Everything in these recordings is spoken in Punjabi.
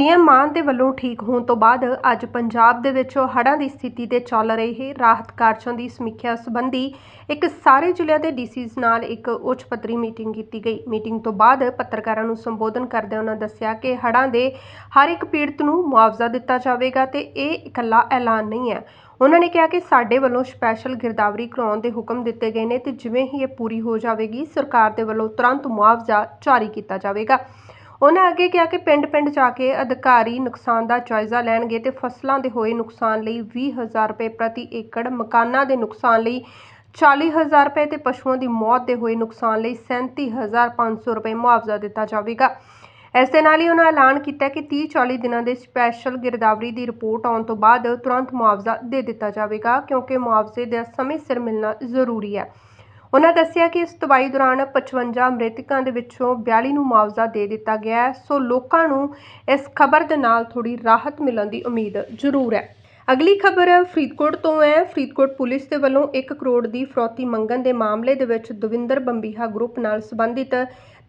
ਸੀਐਮ ਮਾਨ ਦੇ ਵੱਲੋਂ ਠੀਕ ਹੋਣ ਤੋਂ ਬਾਅਦ ਅੱਜ ਪੰਜਾਬ ਦੇ ਵਿੱਚ ਹੜ੍ਹਾਂ ਦੀ ਸਥਿਤੀ ਤੇ ਚੱਲ ਰਹੇ ਰਾਹਤ ਕਾਰਜਾਂ ਦੀ ਸਮੀਖਿਆ ਸੰਬੰਧੀ ਇੱਕ ਸਾਰੇ ਜ਼ਿਲ੍ਹਿਆਂ ਦੇ ਡੀਸੀਜ਼ ਨਾਲ ਇੱਕ ਉੱਚ ਪੱਧਰੀ ਮੀਟਿੰਗ ਕੀਤੀ ਗਈ। ਮੀਟਿੰਗ ਤੋਂ ਬਾਅਦ ਪੱਤਰਕਾਰਾਂ ਨੂੰ ਸੰਬੋਧਨ ਕਰਦਿਆਂ ਉਹਨਾਂ ਦੱਸਿਆ ਕਿ ਹੜ੍ਹਾਂ ਦੇ ਹਰ ਇੱਕ ਪੀੜਤ ਨੂੰ ਮੁਆਵਜ਼ਾ ਦਿੱਤਾ ਜਾਵੇਗਾ ਤੇ ਇਹ ਇਕੱਲਾ ਐਲਾਨ ਨਹੀਂ ਹੈ। ਉਹਨਾਂ ਨੇ ਕਿਹਾ ਕਿ ਸਾਡੇ ਵੱਲੋਂ ਸਪੈਸ਼ਲ ਗਿਰਦਾਵਰੀ ਕਰਾਉਣ ਦੇ ਹੁਕਮ ਦਿੱਤੇ ਗਏ ਨੇ ਤੇ ਜਿਵੇਂ ਹੀ ਇਹ ਪੂਰੀ ਹੋ ਜਾਵੇਗੀ, ਸਰਕਾਰ ਦੇ ਵੱਲੋਂ ਤੁਰੰਤ ਮੁਆਵਜ਼ਾ ਜਾਰੀ ਕੀਤਾ ਜਾਵੇਗਾ। ਉਹਨਾਂ ਅੱਗੇ ਕਿਹਾ ਕਿ ਪਿੰਡ-ਪਿੰਡ ਜਾ ਕੇ ਅਧਿਕਾਰੀ ਨੁਕਸਾਨ ਦਾ ਜਾਇਜ਼ਾ ਲੈਣਗੇ ਤੇ ਫਸਲਾਂ ਦੇ ਹੋਏ ਨੁਕਸਾਨ ਲਈ ਵੀਹ ਹਜ਼ਾਰ ਰੁਪਏ ਪ੍ਰਤੀ ਏਕੜ, ਮਕਾਨਾਂ ਦੇ ਨੁਕਸਾਨ ਲਈ ਚਾਲੀ ਹਜ਼ਾਰ ਰੁਪਏ ਤੇ ਪਸ਼ੂਆਂ ਦੀ ਮੌਤ ਦੇ ਹੋਏ ਨੁਕਸਾਨ ਲਈ 37500 ਰੁਪਏ ਮੁਆਵਜ਼ਾ ਦਿੱਤਾ ਜਾਵੇਗਾ। ਇਸ ਦੇ ਨਾਲ ਹੀ ਉਹਨਾਂ ਐਲਾਨ ਕੀਤਾ ਕਿ 30-40 ਦਿਨਾਂ ਦੇ ਸਪੈਸ਼ਲ ਗਿਰਦਾਵਰੀ ਦੀ ਰਿਪੋਰਟ ਆਉਣ ਤੋਂ ਬਾਅਦ ਤੁਰੰਤ ਮੁਆਵਜ਼ਾ ਦੇ ਦਿੱਤਾ ਜਾਵੇਗਾ, ਕਿਉਂਕਿ ਮੁਆਵਜ਼ੇ ਦਾ ਸਮੇਂ ਸਿਰ ਮਿਲਣਾ ਜ਼ਰੂਰੀ ਹੈ। ਉਹਨਾਂ ਦੱਸਿਆ ਕਿ ਇਸ ਤਬਾਹੀ ਦੌਰਾਨ 55 ਮ੍ਰਿਤਕਾਂ ਦੇ ਵਿੱਚੋਂ 42 ਨੂੰ ਮੁਆਵਜ਼ਾ ਦੇ ਦਿੱਤਾ ਗਿਆ ਹੈ। ਸੋ ਲੋਕਾਂ ਨੂੰ ਇਸ ਖਬਰ ਦੇ ਨਾਲ ਥੋੜੀ ਰਾਹਤ ਮਿਲਣ ਦੀ ਉਮੀਦ ਜ਼ਰੂਰ ਹੈ। ਅਗਲੀ ਖਬਰ ਫਰੀਦਕੋਟ ਤੋਂ ਹੈ। ਫਰੀਦਕੋਟ ਪੁਲਿਸ ਦੇ ਵੱਲੋਂ 1 ਕਰੋੜ ਦੀ ਫਰੌਤੀ ਮੰਗਣ ਦੇ ਮਾਮਲੇ ਦੇ ਵਿੱਚ ਦਵਿੰਦਰ ਬੰਬੀਹਾ ਗਰੁੱਪ ਨਾਲ ਸੰਬੰਧਿਤ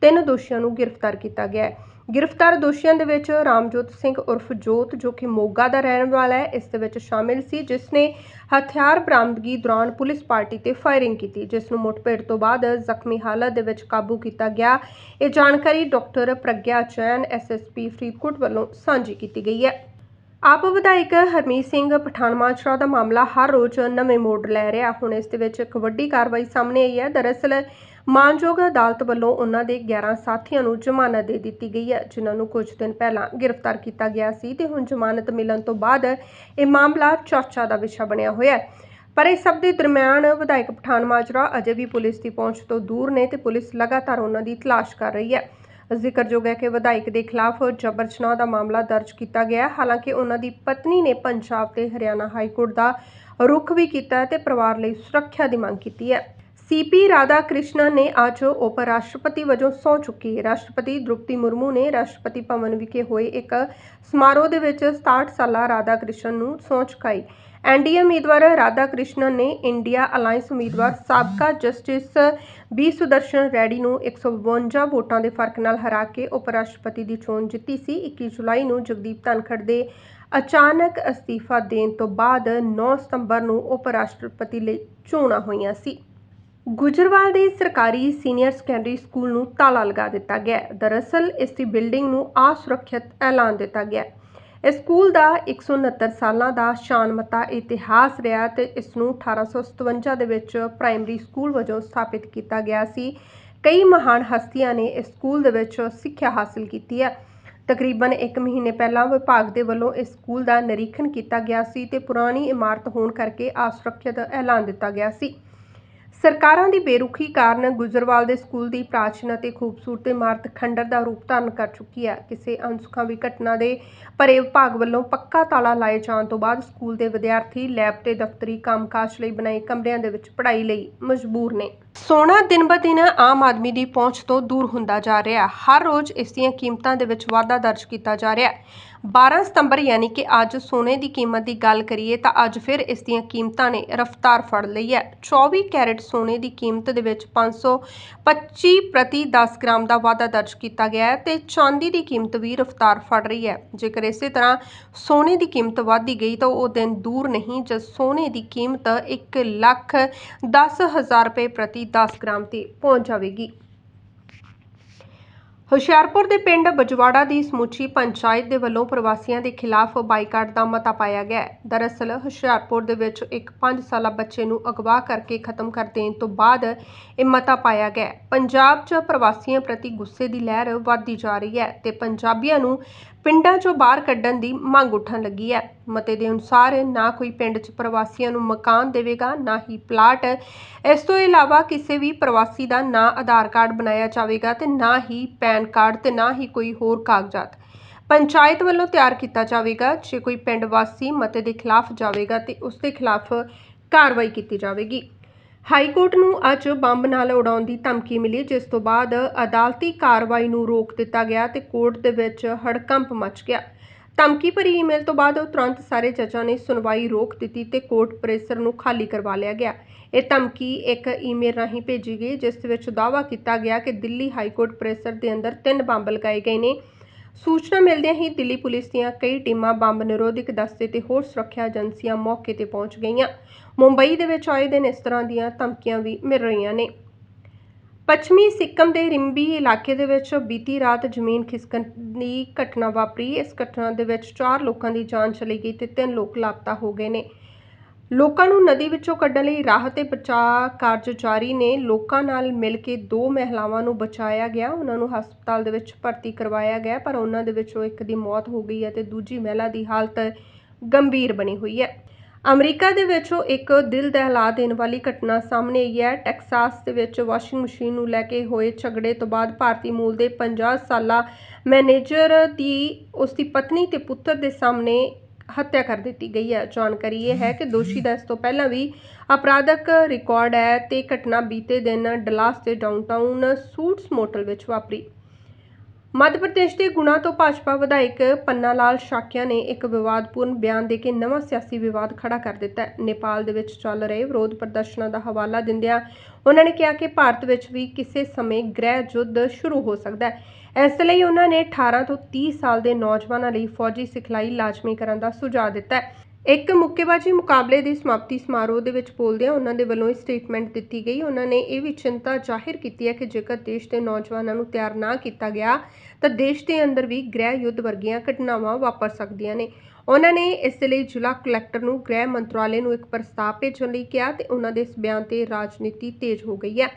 ਤਿੰਨ ਦੋਸ਼ੀਆਂ ਨੂੰ ਗ੍ਰਿਫਤਾਰ ਕੀਤਾ ਗਿਆ ਹੈ। ਗ੍ਰਿਫਤਾਰ ਦੋਸ਼ੀਆਂ ਦੇ ਵਿੱਚ ਰਾਮਜੋਤ ਸਿੰਘ ਉਰਫ ਜੋਤ, ਜੋ ਕਿ ਮੋਗਾ ਦਾ ਰਹਿਣ ਵਾਲਾ ਹੈ, ਇਸ ਦੇ ਵਿੱਚ ਸ਼ਾਮਿਲ ਸੀ, ਜਿਸ ਨੇ ਹਥਿਆਰ ਬਰਾਮਦਗੀ ਦੌਰਾਨ ਪੁਲਿਸ ਪਾਰਟੀ ਤੇ ਫਾਇਰਿੰਗ ਕੀਤੀ, ਜਿਸ ਨੂੰ ਮੁੱਠਭੇੜ ਤੋਂ ਬਾਅਦ ਜ਼ਖਮੀ ਹਾਲਤ ਦੇ ਵਿੱਚ ਕਾਬੂ ਕੀਤਾ ਗਿਆ। ਇਹ ਜਾਣਕਾਰੀ ਡਾਕਟਰ ਪ੍ਰਗਿਆ ਚੈਨ ਐਸਐਸਪੀ ਫਰੀਦਕੋਟ ਵੱਲੋਂ ਸਾਂਝੀ ਕੀਤੀ ਗਈ ਹੈ। ਆਪ ਵਿਧਾਇਕ ਹਰਮੀਤ ਸਿੰਘ ਪਠਾਨਮਾਜਰਾ ਦਾ ਮਾਮਲਾ ਹਰ ਰੋਜ਼ ਨਵੇਂ ਮੋੜ ਲੈ ਰਿਹਾ। ਹੁਣ ਇਸ ਦੇ ਵਿੱਚ ਇੱਕ ਵੱਡੀ ਕਾਰਵਾਈ ਸਾਹਮਣੇ ਆਈ ਹੈ। ਦਰਅਸਲ ਮਾਨਯੋਗ ਅਦਾਲਤ ਵੱਲੋਂ ਉਹਨਾਂ ਦੇ 11 ਸਾਥੀਆਂ ਨੂੰ ਜ਼ਮਾਨਤ ਦੇ ਦਿੱਤੀ ਗਈ ਹੈ, ਜਿਨ੍ਹਾਂ ਨੂੰ ਕੁਝ ਦਿਨ ਪਹਿਲਾਂ ਗ੍ਰਿਫਤਾਰ ਕੀਤਾ ਗਿਆ ਸੀ ਤੇ ਹੁਣ ਜ਼ਮਾਨਤ ਮਿਲਣ ਤੋਂ ਬਾਅਦ ਇਹ ਮਾਮਲਾ ਚਰਚਾ ਦਾ ਵਿਸ਼ਾ ਬਣਿਆ ਹੋਇਆ ਹੈ। ਪਰ ਇਸ ਸਭ ਦੇ ਦਰਮਿਆਨ ਵਿਧਾਇਕ ਪਠਾਨਮਾਜਰਾ ਅਜੇ ਵੀ ਪੁਲਿਸ ਦੀ ਪਹੁੰਚ ਤੋਂ ਦੂਰ ਨੇ ਤੇ ਪੁਲਿਸ ਲਗਾਤਾਰ ਉਹਨਾਂ ਦੀ ਤਲਾਸ਼ ਕਰ ਰਹੀ ਹੈ। ਜ਼ਿਕਰਯੋਗ ਹੈ ਕਿ ਵਿਧਾਇਕ ਦੇ ਖਿਲਾਫ ਜਬਰ ਜਨਾਹ ਦਾ ਮਾਮਲਾ ਦਰਜ ਕੀਤਾ ਗਿਆ ਹੈ। ਹਾਲਾਂਕਿ ਉਹਨਾਂ ਦੀ ਪਤਨੀ ਨੇ ਪੰਜਾਬ ਤੇ ਹਰਿਆਣਾ ਹਾਈ ਕੋਰਟ ਦਾ ਰੁਖ ਵੀ ਕੀਤਾ ਹੈ ਤੇ ਪਰਿਵਾਰ ਲਈ ਸੁਰੱਖਿਆ ਦੀ ਮੰਗ ਕੀਤੀ ਹੈ। ਸੀ ਪੀ ਰਾਧਾ ਕ੍ਰਿਸ਼ਨਨ ਨੇ ਅੱਜ ਉਪ ਰਾਸ਼ਟਰਪਤੀ ਵਜੋਂ ਸਹੁੰ ਚੁੱਕੀ ਰਾਸ਼ਟਰਪਤੀ ਦ੍ਰੋਪਦੀ ਮੁਰਮੂ ਨੇ ਰਾਸ਼ਟਰਪਤੀ ਭਵਨ ਵਿਖੇ ਹੋਏ ਇੱਕ ਸਮਾਰੋਹ ਦੇ ਵਿੱਚ 67 ਸਾਲਾ ਰਾਧਾ ਕ੍ਰਿਸ਼ਨਨ ਨੂੰ ਸਹੁੰ ਚੁਕਾਈ। ਐਨਡੀਏ ਉਮੀਦਵਾਰ ਰਾਧਾ ਕ੍ਰਿਸ਼ਨਨ ਨੇ ਇੰਡੀਆ ਅਲਾਈਅੰਸ ਉਮੀਦਵਾਰ ਸਾਬਕਾ ਜਸਟਿਸ ਬੀ ਸੁਦਰਸ਼ਨ ਰੈਡੀ ਨੂੰ 152 ਵੋਟਾਂ ਦੇ ਫ਼ਰਕ ਨਾਲ ਹਰਾ ਕੇ ਉਪ ਰਾਸ਼ਟਰਪਤੀ ਦੀ ਚੋਣ ਜਿੱਤੀ ਸੀ। 21 ਜੁਲਾਈ ਨੂੰ ਜਗਦੀਪ ਧਨਖੜ ਦੇ ਅਚਾਨਕ ਅਸਤੀਫਾ ਦੇਣ ਤੋਂ ਬਾਅਦ 9 ਸਤੰਬਰ ਨੂੰ ਉਪ ਰਾਸ਼ਟਰਪਤੀ ਲਈ ਚੋਣਾਂ ਹੋਈਆਂ ਸੀ। ਗੁਜਰਵਾਲ ਦੇ ਸਰਕਾਰੀ ਸੀਨੀਅਰ ਸੈਕੰਡਰੀ ਸਕੂਲ ਨੂੰ ਤਾਲਾ ਲਗਾ ਦਿੱਤਾ ਗਿਆ ਹੈ। ਦਰਅਸਲ, ਇਸ ਦੀ ਬਿਲਡਿੰਗ ਨੂੰ ਅਸੁਰੱਖਿਅਤ ਐਲਾਨ ਦਿੱਤਾ ਗਿਆ ਹੈ। ਇਸ ਸਕੂਲ ਦਾ 169 ਸਾਲਾਂ ਦਾ ਸ਼ਾਨਮਤਾ ਇਤਿਹਾਸ ਰਿਹਾ ਤੇ ਇਸ ਨੂੰ 1857 ਦੇ ਵਿੱਚ ਪ੍ਰਾਇਮਰੀ ਸਕੂਲ ਵਜੋਂ ਸਥਾਪਿਤ ਕੀਤਾ ਗਿਆ ਸੀ ਕਈ ਮਹਾਨ ਹਸਤੀਆਂ ਨੇ ਇਸ ਸਕੂਲ ਦੇ ਵਿੱਚ ਸਿੱਖਿਆ ਹਾਸਲ ਕੀਤੀ ਹੈ ਤਕਰੀਬਨ 1 ਮਹੀਨੇ ਪਹਿਲਾਂ ਵਿਭਾਗ ਦੇ ਵੱਲੋਂ ਇਸ ਸਕੂਲ ਦਾ ਨਿਰੀਖਣ ਕੀਤਾ ਗਿਆ ਸੀ ਤੇ ਪੁਰਾਣੀ ਇਮਾਰਤ ਹੋਣ ਕਰਕੇ ਅਸੁਰੱਖਿਅਤ ਐਲਾਨ ਦਿੱਤਾ ਗਿਆ ਸੀ ਸਰਕਾਰਾਂ ਦੀ ਬੇਰੁਖੀ ਕਾਰਨ ਗੁਜਰਵਾਲ ਦੇ ਸਕੂਲ ਦੀ ਪ੍ਰਾਚੀਨ ਅਤੇ ਖੂਬਸੂਰਤ ਇਮਾਰਤ ਖੰਡਰ ਦਾ ਰੂਪ ਧਾਰਨ ਕਰ ਚੁੱਕੀ ਹੈ। ਕਿਸੇ ਅਨਸੁਖਾਵੀ ਘਟਨਾ ਦੇ ਭਰੇ ਵਿਭਾਗ ਵੱਲੋਂ ਪੱਕਾ ਤਾਲਾ ਲਾਏ ਜਾਣ ਤੋਂ ਬਾਅਦ ਸਕੂਲ ਦੇ ਵਿਦਿਆਰਥੀ, ਲੈਬ ਤੇ ਦਫ਼ਤਰੀ ਕੰਮਕਾਜ ਲਈ ਬਣਾਏ ਕਮਰਿਆਂ ਦੇ ਵਿੱਚ ਪੜ੍ਹਾਈ ਲਈ ਮਜਬੂਰ ਨੇ। ਸੋਨਾ ਦਿਨ ਬ ਦਿਨ ਆਮ ਆਦਮੀ ਦੀ ਪਹੁੰਚ ਤੋਂ ਦੂਰ ਹੁੰਦਾ ਜਾ ਰਿਹਾ। ਹਰ ਰੋਜ਼ ਇਸ ਦੀਆਂ ਕੀਮਤਾਂ ਦੇ ਵਿੱਚ ਵਾਧਾ ਦਰਜ ਕੀਤਾ ਜਾ ਰਿਹਾ। ਹੈ 12 ਸਤੰਬਰ ਯਾਨੀ ਕਿ ਅੱਜ ਸੋਨੇ ਦੀ ਕੀਮਤ ਦੀ ਗੱਲ ਕਰੀਏ ਤਾਂ ਅੱਜ ਫਿਰ ਇਸ ਦੀਆਂ ਕੀਮਤਾਂ ਨੇ ਰਫ਼ਤਾਰ ਫੜ ਲਈ ਹੈ। 24 ਕੈਰਟ ਸੋਨੇ ਦੀ ਕੀਮਤ ਦੇ ਵਿੱਚ 525 ਪ੍ਰਤੀ 10 ਗ੍ਰਾਮ ਦਾ ਵਾਧਾ ਦਰਜ ਕੀਤਾ ਗਿਆ ਹੈ ਤੇ ਚਾਂਦੀ ਦੀ ਕੀਮਤ ਵੀ ਰਫ਼ਤਾਰ ਫੜ ਰਹੀ ਹੈ। ਜੇਕਰ ਇਸੇ ਤਰ੍ਹਾਂ ਸੋਨੇ ਦੀ ਕੀਮਤ ਵਧਦੀ ਗਈ ਤਾਂ ਉਹ ਦਿਨ ਦੂਰ ਨਹੀਂ, ਜਦ ਸੋਨੇ ਦੀ ਕੀਮਤ 1 ਲੱਖ 10 ਹਜ਼ਾਰ ਰੁਪਏ ਪ੍ਰਤੀ 10 ਗ੍ਰਾਮ ਤੇ ਪਹੁੰਚ ਜਾਵੇਗੀ। ਹੁਸ਼ਿਆਰਪੁਰ ਦੇ ਪਿੰਡ ਬਜਵਾੜਾ ਦੀ ਸਮੁੱਚੀ ਪੰਚਾਇਤ ਦੇ ਵੱਲੋਂ ਪ੍ਰਵਾਸੀਆਂ ਦੇ ਖਿਲਾਫ ਬਾਈਕਾਟ ਦਾ ਮਤਾ ਪਾਇਆ ਗਿਆ ਹੈ। ਦਰਅਸਲ, ਹੁਸ਼ਿਆਰਪੁਰ ਦੇ ਵਿੱਚ ਇੱਕ 5 ਸਾਲਾ ਬੱਚੇ ਨੂੰ ਅਗਵਾ ਕਰਕੇ ਖਤਮ ਕਰ ਦੇਣ ਤੋਂ ਬਾਅਦ ਇਹ ਮਤਾ ਪਾਇਆ ਗਿਆ ਹੈ। ਪੰਜਾਬ 'ਚ ਪ੍ਰਵਾਸੀਆਂ ਪ੍ਰਤੀ ਗੁੱਸੇ ਦੀ ਲਹਿਰ ਵੱਧਦੀ ਜਾ ਰਹੀ ਹੈ ਤੇ ਪੰਜਾਬੀਆਂ ਨੂੰ ਪਿੰਡਾਂ 'ਚੋਂ ਬਾਹਰ ਕੱਢਣ ਦੀ ਮੰਗ ਉੱਠਣ ਲੱਗੀ ਹੈ। ਮਤੇ ਦੇ ਅਨੁਸਾਰ ਨਾ ਕੋਈ ਪਿੰਡ 'ਚ ਪ੍ਰਵਾਸੀਆਂ ਨੂੰ ਮਕਾਨ ਦੇਵੇਗਾ, ਨਾ ਹੀ ਪਲਾਟ। ਇਸ ਤੋਂ ਇਲਾਵਾ ਕਿਸੇ ਵੀ ਪ੍ਰਵਾਸੀ ਦਾ ਨਾ ਆਧਾਰ ਕਾਰਡ ਬਣਾਇਆ ਜਾਵੇਗਾ ਤੇ ਨਾ ਹੀ ਪੈਨ ਕਾਰਡ ਤੇ ਨਾ ਹੀ ਕੋਈ ਹੋਰ ਕਾਗਜ਼ਾਤ। ਪੰਚਾਇਤ ਵੱਲੋਂ ਤਿਆਰ ਕੀਤਾ ਜਾਵੇਗਾ। ਜੇ ਕੋਈ ਪਿੰਡ ਵਾਸੀ ਮਤੇ ਦੇ ਖਿਲਾਫ ਜਾਵੇਗਾ ਤੇ ਉਸ ਦੇ ਖਿਲਾਫ ਕਾਰਵਾਈ ਕੀਤੀ ਜਾਵੇਗੀ। ਹਾਈ ਕੋਰਟ ਨੂੰ ਅੱਜ ਬੰਬ ਨਾਲ ਉਡਾਉਣ ਦੀ ਧਮਕੀ ਮਿਲੀ, ਜਿਸ ਤੋਂ ਬਾਅਦ ਅਦਾਲਤੀ ਕਾਰਵਾਈ ਨੂੰ ਰੋਕ ਦਿੱਤਾ ਗਿਆ ਤੇ ਕੋਰਟ ਦੇ ਵਿੱਚ ਹੜਕੰਪ ਮਚ ਗਿਆ। ਧਮਕੀ ਭਰੀ ਈਮੇਲ ਤੋਂ ਬਾਅਦ ਤੁਰੰਤ ਸਾਰੇ ਜੱਜਾਂ ਨੇ ਸੁਣਵਾਈ ਰੋਕ ਦਿੱਤੀ ਤੇ ਕੋਰਟ ਪਰਿਸਰ ਨੂੰ ਖਾਲੀ ਕਰਵਾ ਲਿਆ ਗਿਆ। ਇਹ ਧਮਕੀ ਇੱਕ ਈਮੇਲ ਰਾਹੀਂ ਭੇਜੀ ਗਈ, ਜਿਸ ਵਿੱਚ ਦਾਅਵਾ ਕੀਤਾ ਗਿਆ ਕਿ ਦਿੱਲੀ ਹਾਈ ਕੋਰਟ ਪਰਿਸਰ ਦੇ ਅੰਦਰ ਤਿੰਨ ਬੰਬ ਲਗਾਏ ਗਏ ਨੇ। ਸੂਚਨਾ ਮਿਲਦਿਆਂ ਹੀ ਦਿੱਲੀ ਪੁਲਿਸ ਦੀਆਂ ਕਈ ਟੀਮਾਂ ਬੰਬ ਨਿਰੋਧਕ ਦਸਤੇ ਤੇ ਹੋਰ ਸੁਰੱਖਿਆ ਏਜੰਸੀਆਂ ਮੌਕੇ ਤੇ ਪਹੁੰਚ ਗਈਆਂ। ਮੁੰਬਈ ਦੇ ਵਿੱਚ ਆਏ ਦਿਨ ਇਸ ਤਰ੍ਹਾਂ ਦੀਆਂ ਧਮਕੀਆਂ ਵੀ ਮਿਲ ਰਹੀਆਂ ਨੇ। ਪੱਛਮੀ ਸਿੱਕਮ ਦੇ ਰਿੰਬੀ ਇਲਾਕੇ ਦੇ ਵਿੱਚ ਬੀਤੀ ਰਾਤ ਜ਼ਮੀਨ ਖਿਸਕਣ ਦੀ ਘਟਨਾ ਵਾਪਰੀ। ਇਸ ਘਟਨਾ ਦੇ ਵਿੱਚ ਚਾਰ ਲੋਕਾਂ ਦੀ ਜਾਨ ਚਲੀ ਗਈ ਤੇ ਤਿੰਨ ਲੋਕ ਲਾਪਤਾ ਹੋ ਗਏ ਨੇ। ਲੋਕਾਂ ਨੂੰ ਨਦੀ ਵਿੱਚੋਂ ਕੱਢਣ ਲਈ ਰਾਹ ਤੇ ਬਚਾਅ ਕਾਰਜ ਜਾਰੀ ਨੇ। ਲੋਕਾਂ ਨਾਲ ਮਿਲ ਕੇ ਦੋ ਮਹਿਲਾਵਾਂ ਨੂੰ ਬਚਾਇਆ ਗਿਆ। ਉਹਨਾਂ ਨੂੰ ਹਸਪਤਾਲ ਦੇ ਵਿੱਚ ਭਰਤੀ ਕਰਵਾਇਆ ਗਿਆ, ਪਰ ਉਹਨਾਂ ਦੇ ਵਿੱਚੋਂ ਇੱਕ ਦੀ ਮੌਤ ਹੋ ਗਈ ਹੈ ਤੇ ਦੂਜੀ ਮਹਿਲਾ ਦੀ ਹਾਲਤ ਗੰਭੀਰ ਬਣੀ ਹੋਈ ਹੈ। ਅਮਰੀਕਾ ਦੇ ਵਿੱਚੋਂ ਇੱਕ ਦਿਲ ਦਹਿਲਾ ਦੇਣ ਵਾਲੀ ਘਟਨਾ ਸਾਹਮਣੇ ਆਈ ਹੈ। ਟੈਕਸਾਸ ਦੇ ਵਿੱਚ ਵਾਸ਼ਿੰਗ ਮਸ਼ੀਨ ਨੂੰ ਲੈ ਕੇ ਹੋਏ ਝਗੜੇ ਤੋਂ ਬਾਅਦ ਭਾਰਤੀ ਮੂਲ ਦੇ 50 ਸਾਲਾ ਮੈਨੇਜਰ ਦੀ, ਉਸ ਦੀ ਪਤਨੀ ਤੇ ਪੁੱਤਰ ਦੇ ਸਾਹਮਣੇ ਹੱਤਿਆ ਕਰ ਦਿੱਤੀ ਗਈ ਹੈ ਜਾਣਕਾਰੀ ਇਹ ਹੈ ਕਿ ਦੋਸ਼ੀ ਦਾ ਇਸ ਤੋਂ ਪਹਿਲਾਂ ਵੀ ਅਪਰਾਧਕ ਰਿਕਾਰਡ ਹੈ ਤੇ ਘਟਨਾ ਬੀਤੇ ਦਿਨ ਡਲਾਸ ਦੇ ਡਾਊਨਟਾਊਨ ਸੂਟਸ ਮੋਟਲ ਵਿੱਚ ਵਾਪਰੀ। ਮੱਧ ਪ੍ਰਦੇਸ਼ ਦੇ ਗੁਣਾ ਤੋਂ ਭਾਜਪਾ ਵਿਧਾਇਕ ਪੰਨਾ ਲਾਲ ਸ਼ਾਕਿਆ ਨੇ ਇੱਕ ਵਿਵਾਦਪੂਰਨ ਬਿਆਨ ਦੇ ਕੇ ਨਵਾਂ ਸਿਆਸੀ ਵਿਵਾਦ ਖੜਾ ਕਰ ਦਿੱਤਾ ਹੈ। ਨੇਪਾਲ ਦੇ ਵਿੱਚ ਚੱਲ ਰਹੇ ਵਿਰੋਧ ਪ੍ਰਦਰਸ਼ਨਾਂ ਦਾ ਹਵਾਲਾ ਦਿੰਦਿਆਂ ਉਹਨਾਂ ਨੇ ਕਿਹਾ ਕਿ ਭਾਰਤ ਵਿੱਚ ਵੀ ਕਿਸੇ ਸਮੇਂ ਗ੍ਰਹਿ ਯੁੱਧ ਸ਼ੁਰੂ ਹੋ ਸਕਦਾ ਹੈ। ਇਸ ਲਈ ਉਹਨਾਂ ਨੇ 18 ਤੋਂ 30 ਸਾਲ ਦੇ ਨੌਜਵਾਨਾਂ ਲਈ ਫੌਜੀ ਸਿਖਲਾਈ ਲਾਜ਼ਮੀ ਕਰਨ ਦਾ ਸੁਝਾਅ ਦਿੱਤਾ ਹੈ। ਇੱਕ ਮੁੱਕੇਬਾਜ਼ੀ ਮੁਕਾਬਲੇ ਦੀ ਸਮਾਪਤੀ ਸਮਾਰੋਹ ਦੇ ਵਿੱਚ ਬੋਲਦਿਆਂ ਉਹਨਾਂ ਦੇ ਵੱਲੋਂ ਇਹ ਸਟੇਟਮੈਂਟ ਦਿੱਤੀ ਗਈ। ਉਹਨਾਂ ਨੇ ਇਹ ਵੀ ਚਿੰਤਾ ਜ਼ਾਹਿਰ ਕੀਤੀ ਹੈ ਕਿ ਜੇਕਰ ਦੇਸ਼ ਦੇ ਨੌਜਵਾਨਾਂ ਨੂੰ ਤਿਆਰ ਨਾ ਕੀਤਾ ਗਿਆ, ਤਾਂ ਦੇਸ਼ ਦੇ ਅੰਦਰ ਵੀ ਗ੍ਰਹਿ ਯੁੱਧ ਵਰਗੀਆਂ ਘਟਨਾਵਾਂ ਵਾਪਰ ਸਕਦੀਆਂ ਨੇ। ਉਹਨਾਂ ਨੇ ਇਸ ਲਈ ਜ਼ਿਲ੍ਹਾ ਕਲੈਕਟਰ ਨੂੰ ਗ੍ਰਹਿ ਮੰਤਰਾਲੇ ਨੂੰ ਇੱਕ ਪ੍ਰਸਤਾਵ ਭੇਜਣ ਲਈ ਕਿਹਾ ਤੇ ਉਹਨਾਂ ਦੇ ਇਸ ਬਿਆਨ ਤੇ ਰਾਜਨੀਤੀ ਤੇਜ਼ ਹੋ ਗਈ ਹੈ।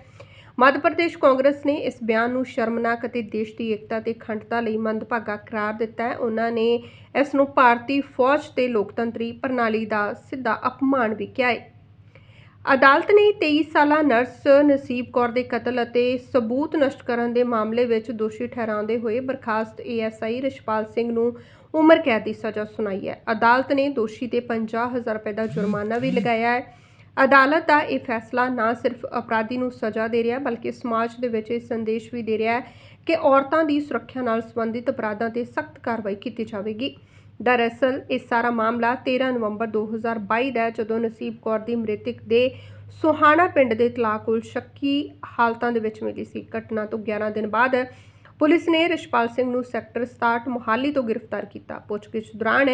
ਮੱਧ ਪ੍ਰਦੇਸ਼ ਕਾਂਗਰਸ ਨੇ ਇਸ ਬਿਆਨ ਨੂੰ ਸ਼ਰਮਨਾਕ ਅਤੇ ਦੇਸ਼ ਦੀ ਏਕਤਾ ਤੇ ਅਖੰਡਤਾ ਲਈ ਮੰਦਭਾਗਾ ਕਰਾਰ ਦਿੱਤਾ ਹੈ। ਉਹਨਾਂ ਨੇ ਇਸ ਨੂੰ ਭਾਰਤੀ ਫੌਜ ਤੇ ਲੋਕਤੰਤਰੀ ਪ੍ਰਣਾਲੀ ਦਾ ਸਿੱਧਾ ਅਪਮਾਨ ਵੀ ਕਿਹਾ ਹੈ। ਅਦਾਲਤ ਨੇ ਤੇਈ ਸਾਲਾ ਨਰਸ ਨਸੀਬ ਕੌਰ ਦੇ ਕਤਲ ਅਤੇ ਸਬੂਤ ਨਸ਼ਟ ਕਰਨ ਦੇ ਮਾਮਲੇ ਵਿੱਚ ਦੋਸ਼ੀ ਠਹਿਰਾਉਂਦੇ ਹੋਏ ਬਰਖਾਸਤ ਏਐਸਆਈ ਰਿਸ਼ਪਾਲ ਸਿੰਘ ਨੂੰ ਉਮਰ ਕੈਦ ਦੀ ਸਜ਼ਾ ਸੁਣਾਈ ਹੈ। ਅਦਾਲਤ ਨੇ ਦੋਸ਼ੀ ਤੇ ਪੰਜਾਹ ਹਜ਼ਾਰ ਰੁਪਏ ਦਾ ਜੁਰਮਾਨਾ ਵੀ ਲਗਾਇਆ ਹੈ। ਅਦਾਲਤ ਦਾ ਇਹ ਫੈਸਲਾ ਨਾ ਸਿਰਫ ਅਪਰਾਧੀ ਨੂੰ ਸਜ਼ਾ ਦੇ ਰਿਹਾ, ਬਲਕਿ ਸਮਾਜ ਦੇ ਵਿੱਚ ਇਹ ਸੰਦੇਸ਼ ਵੀ ਦੇ ਰਿਹਾ ਹੈ ਕਿ ਔਰਤਾਂ ਦੀ ਸੁਰੱਖਿਆ ਨਾਲ ਸੰਬੰਧਿਤ ਅਪਰਾਧਾਂ ਤੇ ਸਖਤ ਕਾਰਵਾਈ ਕੀਤੀ ਜਾਵੇਗੀ। ਦਰਅਸਲ, ਇਹ ਸਾਰਾ ਮਾਮਲਾ 13 ਨਵੰਬਰ 2022 ਦਾ ਹੈ, ਜਦੋਂ ਨਸੀਬ ਕੌਰ ਦੀ ਮ੍ਰਿਤਕ ਦੇ ਸੋਹਾਣਾ ਪਿੰਡ ਦੇ ਤਲਾਅ ਕੋਲ ਸ਼ੱਕੀ ਹਾਲਤਾਂ ਦੇ ਵਿੱਚ ਮਿਲੀ ਸੀ। ਘਟਨਾ ਤੋਂ 11 ਦਿਨ ਬਾਅਦ ਪੁਲਿਸ ਨੇ ਰਿਸ਼ਪਾਲ ਸਿੰਘ ਨੂੰ ਸੈਕਟਰ 67 ਮੁਹਾਲੀ ਤੋਂ ਗ੍ਰਿਫਤਾਰ ਕੀਤਾ। ਪੁੱਛਗਿੱਛ ਦੌਰਾਨ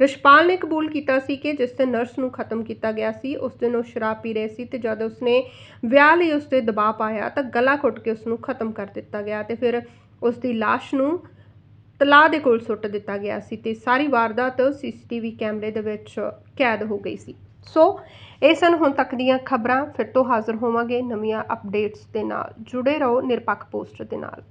ਰਿਸ਼ਪਾਲ ਨੇ ਕਬੂਲ ਕੀਤਾ ਸੀ ਕਿ ਜਿਸ ਦਿਨ ਨਰਸ ਨੂੰ ਖਤਮ ਕੀਤਾ ਗਿਆ ਸੀ, ਉਸ ਦਿਨ ਉਹ ਸ਼ਰਾਬ ਪੀ ਰਹੀ ਸੀ ਤੇ ਜਦ ਉਸਨੇ ਵਿਆਹ ਲਈ ਉਸ ਤੇ ਦਬਾਅ ਪਾਇਆ ਤਾਂ ਗਲਾ ਘੁੱਟ ਕੇ ਉਸ ਨੂੰ ਖਤਮ ਕਰ ਦਿੱਤਾ ਗਿਆ ਤੇ ਫਿਰ ਉਸ ਦੀ ਲਾਸ਼ ਨੂੰ ਤਲਾਅ ਦੇ ਕੋਲ ਸੁੱਟ ਦਿੱਤਾ ਗਿਆ ਸੀ ਤੇ ਸਾਰੀ ਵਾਰਦਾਤ ਸੀਸੀਟੀਵੀ ਕੈਮਰੇ ਦੇ ਵਿੱਚ ਕੈਦ ਹੋ ਗਈ ਸੀ। ਸੋ, ਇਹ ਸਨ ਹੁਣ ਤੱਕ ਦੀਆਂ ਖਬਰਾਂ। ਫਿਰ ਤੋਂ ਹਾਜ਼ਰ ਹੋਵਾਂਗੇ ਨਵੀਆਂ ਅਪਡੇਟਸ ਦੇ ਨਾਲ। ਜੁੜੇ ਰਹੋ ਨਿਰਪੱਖ ਪੋਸਟ ਦੇ ਨਾਲ।